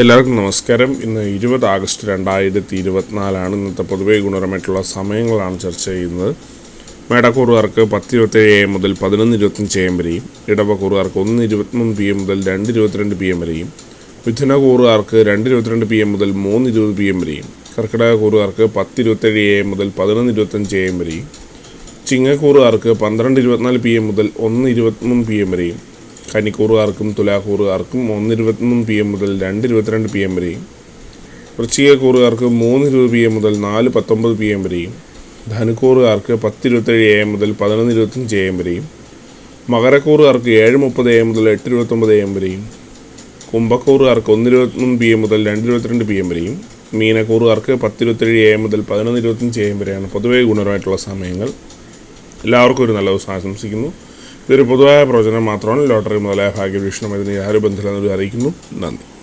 എല്ലാവർക്കും നമസ്കാരം. ഇന്ന് ഇരുപത് ആഗസ്റ്റ് രണ്ടായിരത്തി ഇരുപത്തിനാലാണ് ഇന്നത്തെ പൊതുവെ ഗുണപരമായിട്ടുള്ള സമയങ്ങളാണ് ചർച്ച ചെയ്യുന്നത്. മേടക്കൂറുകാർക്ക് പത്ത് ഇരുപത്തേഴ് എ എം മുതൽ പതിനൊന്ന് ഇരുപത്തഞ്ച് എ എം വരെയും ഇടവക്കൂറുകാർക്ക് ഒന്ന് ഇരുപത്തിമൂന്ന് പി എം മുതൽ രണ്ട് ഇരുപത്തിരണ്ട് പി എം വരെയും മിഥുനകൂറുകാർക്ക് രണ്ട് ഇരുപത്തിരണ്ട് പി എം മുതൽ മൂന്ന് ഇരുപത് പി എം വരെയും കർക്കിടക കൂറുകാർക്ക് പത്ത് ഇരുപത്തേഴ് എ എം മുതൽ പതിനൊന്ന് ഇരുപത്തഞ്ച് എ എം വരെയും ചിങ്ങക്കൂറുകാർക്ക് പന്ത്രണ്ട് ഇരുപത്തിനാല് പി എം മുതൽ ഒന്ന് ഇരുപത്തിമൂന്ന് പി എം വരെയും കന്നിക്കൂറുകാർക്കും തുലാക്കൂറുകാർക്കും ഒന്ന് ഇരുപത്തിമൂന്ന് പി എം മുതൽ രണ്ട് ഇരുപത്തിരണ്ട് പി എം വരെയും. വൃശ്ചികക്കൂറുകാർക്ക് മൂന്ന് ഇരുപത് പി എം മുതൽ നാല് പത്തൊമ്പത് പി എം വരെയും. ധനുക്കൂറുകാർക്ക് പത്ത് ഇരുപത്തേഴ് എ എം മുതൽ പതിനൊന്ന് ഇരുപത്തഞ്ച് എ എം വരെയും. മകരക്കൂറുകാർക്ക് ഏഴ് മുപ്പത് എ എം മുതൽ എട്ട് ഇരുപത്തൊമ്പത് എ എം വരെയും. കുംഭക്കൂറുകാർക്ക് ഒന്ന് ഇരുപത്തിമൂന്ന് പി എം മുതൽ രണ്ട് ഇരുപത്തിരണ്ട് പി എം വരെയും. മീനക്കൂറുകാർക്ക് പത്ത് ഇരുപത്തേഴ് എ എം മുതൽ പതിനൊന്ന് ഇരുപത്തഞ്ച് എ എം വരെയാണ് പൊതുവേ ഗുണപരമായിട്ടുള്ള സമയങ്ങൾ. എല്ലാവർക്കും ഒരു നല്ല ദിവസം ആശംസിക്കുന്നു. ഇതൊരു പൊതുവായ പ്രവചനം മാത്രമാണ്. ലോട്ടറി മുതലായ ഭാഗ്യവീക്ഷണം ഇതിന് യാതൊരു ബന്ധമില്ലെന്ന് അറിയിക്കുന്നു. നന്ദി.